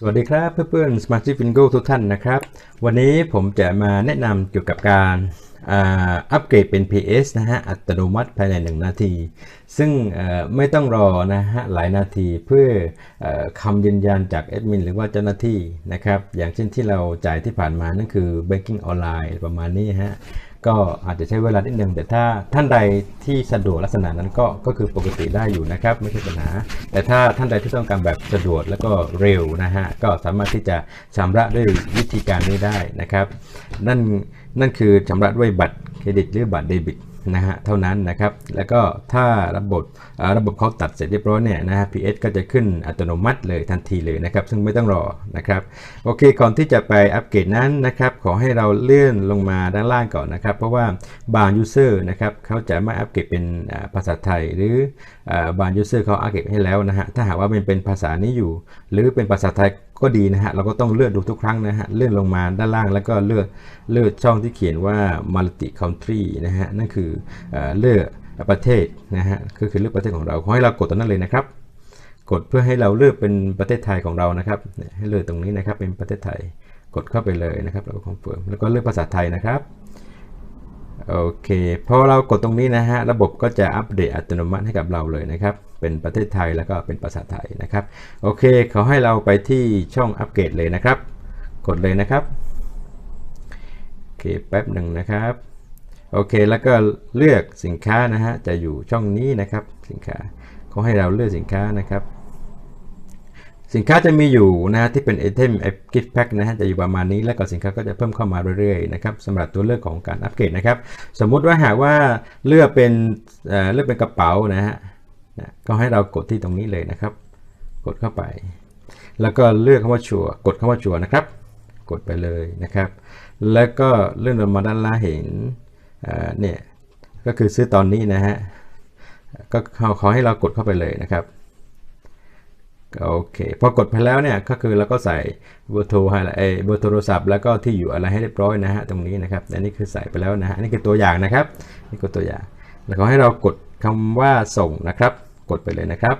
สวัสดีครับเพื่อนๆสมาชิกฟินโกทุกท่านนะครับ วันนี้ผมจะมาแนะนำเกี่ยวกับการอัปเกรดเป็น PS นะฮะ อัตโนมัติภายใน 1 นาที ซึ่งไม่ต้องรอนะฮะ หลายนาทีเพื่อเออคำยืนยันจากแอดมินหรือว่าเจ้าหน้าที่นะครับ อย่างเช่นที่เราจ่ายที่ผ่านมานั่นคือ banking online ประมาณนี้ฮะ ก็อาจจะใช้เวลานิดนึงแต่ถ้าท่านใดที่สะดวกลักษณะนั้นก็ก็คือปกติได้อยู่นะครับ ไม่ใช่ปัญหา แต่ถ้าท่านใดที่ต้องการแบบสะดวกแล้วก็เร็วนะฮะก็สามารถที่จะชำระด้วยวิธีการนี้ได้นะครับ นั่นนั่นคือชำระด้วยบัตรเครดิตหรือบัตรเดบิต นะฮะเท่านั้นนะครับ แล้วก็ถ้าระบบระบบเขาตัดเสร็จเรียบร้อยเนี่ยนะฮะ PS ก็จะขึ้นอัตโนมัติเลยทันทีเลยนะครับ ซึ่งไม่ต้องรอนะครับ โอเค ก่อนที่จะไปอัปเกรดนั้นนะครับ ขอให้เราเลื่อนลงมาด้านล่างก่อนนะครับ เพราะว่าบางยูเซอร์นะครับเขาจะไม่อัปเกรดเป็นภาษาไทย หรือบางยูเซอร์เขาอัปเกรดให้แล้วนะฮะ ถ้าหากว่ามันเป็นภาษานี้อยู่ หรือเป็นภาษาไทย ก็ดีนะฮะเราก็ต้องเลื่อนดูทุกครั้งนะฮะเลื่อนลงมาด้านล่างแล้วก็เลือกเลือกช่องที่เขียนว่า multi country นะฮะนั่นคือเลือกประเทศนะฮะก็คือเลือกประเทศของเราขอให้เรากดตรงนั้นเลยนะครับ กดเพื่อให้เราเลือกเป็นประเทศไทยของเรานะครับให้เลือกตรงนี้นะครับเป็นประเทศไทยกดเข้าไปเลยนะครับแล้วก็คอนเฟิร์มแล้วก็เลือกภาษาไทยนะครับ โอเคพอเรากดตรงนี้นะฮะระบบก็จะอัปเดตอัตโนมัติให้กับเราเลยนะครับ เป็นประเทศไทยแล้วก็เป็นภาษาไทยนะครับ โอเคเขาให้เราไปที่ช่องอัปเกรดเลยนะครับ กดเลยนะครับโอเคแป๊บหนึ่งนะครับโอเคแล้วก็เลือกสินค้านะฮะจะอยู่ช่องนี้นะครับสินค้าเขาให้เราเลือกสินค้านะครับ สินค้าจะมีอยู่นะฮะที่เป็น item gift pack นะฮะจะอยู่ประมาณนี้แล้วก็สินค้าก็จะเพิ่มเข้ามาเรื่อยๆนะครับสำหรับตัวเลือกของการอัปเกรดนะครับ สมมุติว่าหากว่าเลือกเป็นเเลือกเป็นกระเป๋านะฮะนะก็ให้เรากดที่ตรงนี้เลยนะครับ กดเข้าไป แล้วก็เลือกคำว่าชัวกดคำว่าชัวนะครับ กดไปเลยนะครับ แล้วก็เลื่อนลงมาด้านล่างเห็นเอ่อเนี่ยก็คือซื้อตอนนี้นะฮะก็เขาขอให้เรากดเข้าไปเลยนะครับ โอเคพอกดไปแล้วเนี่ยก็คือเราก็ใส่เบอร์โทรให้ละเอเบอร์โทรศัพท์แล้วก็ที่อยู่อะไรให้เรียบร้อยนะฮะตรงนี้นะครับอันนี้คือใส่ไปแล้วนะฮะอันนี่คือตัวอย่างนะครับนี่คือตัวอย่าง แล้วก็ให้เรากดคำว่าส่งนะครับ กดไปเลยนะครับ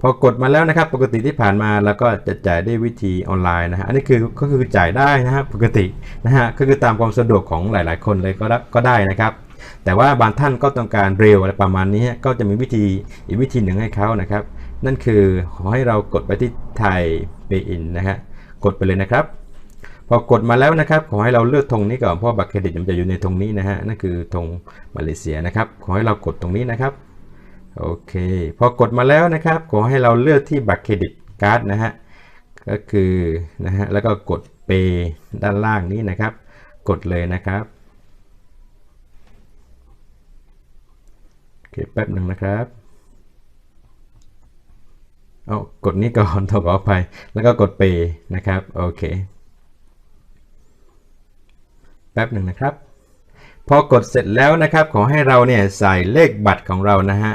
พอกดมาแล้วนะครับ ปกติที่ผ่านมาเราก็จะจ่ายด้วยวิธีออนไลน์นะฮะอันนี้คือก็คือจ่ายได้นะฮะปกตินะฮะก็คือตามความสะดวกของหลาย ๆ คนเลยก็ก็ได้นะครับแต่ว่าบางท่านก็ต้องการเร็วอะไรประมาณนี้ก็จะมีวิธีอีกวิธีหนึ่งให้เขานะครับ นั่นคือขอให้เรากดไปที่ไทย Pay In นะฮะกดไปเลยนะครับ พอกดมาแล้วนะครับ ขอให้เราเลือกธงนี้ก่อนเพราะบัตรเครดิตมันจะอยู่ในธงนี้นะฮะนั่นคือธงมาเลเซียนะครับ ขอให้เรากดตรงนี้นะครับโอเค พอกดมาแล้วนะครับ ขอให้เราเลือกที่บัตรเครดิตการ์ดนะฮะก็คือนะฮะแล้วก็กด Pay ด้านล่างนี้นะครับ กดเลยนะครับโอเคแป๊บหนึ่งนะครับ เอา กดนี้ก่อนต้องขออภัยแล้วก็กดเปย์นะครับโอเคแป๊บหนึ่งนะครับ พอกดเสร็จแล้วนะครับ ขอให้เราเนี่ยใส่เลขบัตรของเรานะฮะ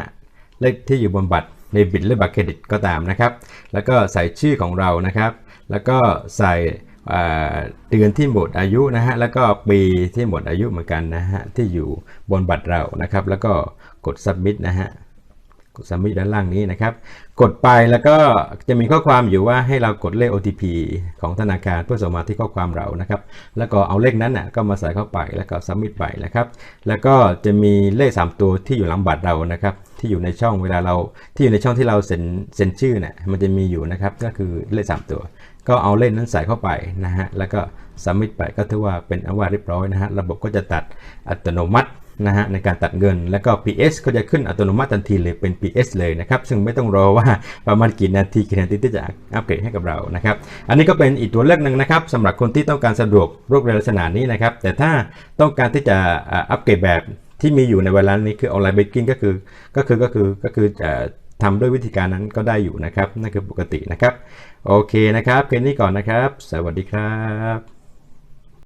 เลขที่อยู่บนบัตรในบิตหรือบัตรเครดิตก็ตามนะครับ แล้วก็ใส่ชื่อของเรานะครับ แล้วก็ใส่เดือนที่หมดอายุนะฮะแล้วก็ปีที่หมดอายุเหมือนกันนะฮะที่อยู่บนบัตรเรานะครับ แล้วก็กด submit นะฮะ กด submit ด้านล่างนี้นะครับ กดไปแล้วก็จะมีข้อความอยู่ว่าให้เรากดเลข OTP ของธนาคารเพื่อส่งมาที่ข้อความเรานะครับ แล้วก็เอาเลขนั้นน่ะก็มาใส่เข้าไปแล้วก็ submit ไปนะครับ แล้วก็จะมีเลข 3 ตัวที่อยู่หลังบัตรเรานะครับ ที่อยู่ในช่องเวลาเราที่อยู่ในช่องที่เราเซ็นเซ็นชื่อเนี่ยมันจะมีอยู่นะครับ ก็คือเลข 3 ตัว ก็เอาเลขนั้นใส่เข้าไปนะฮะแล้วก็ submit ไปก็ถือว่าเป็นอว่าเรียบร้อยนะฮะระบบก็จะตัดอัตโนมัติ นะฮะในการตัดเงิน แล้วก็ PS ก็จะขึ้นอัตโนมัติทันทีเลยเป็น PS เลยนะครับ ซึ่งไม่ต้องรอว่าประมาณกี่นาทีกี่นาทีที่จะอัปเกรดให้กับเรานะครับ อันนี้ก็เป็นอีกตัวเลือกหนึ่งนะครับสำหรับคนที่ต้องการสะดวกรวดเร็วลักษณะนี้นะครับ แต่ถ้าต้องการที่จะอัปเกรดแบบที่มีอยู่ในเวลานี้คือออนไลน์เบกกิ้งก็คือก็คือก็คือก็คือจะทำด้วยวิธีการนั้นก็ได้อยู่นะครับนั่นคือปกตินะครับ โอเคนะครับแค่นี้ก่อนนะครับ สวัสดีครับ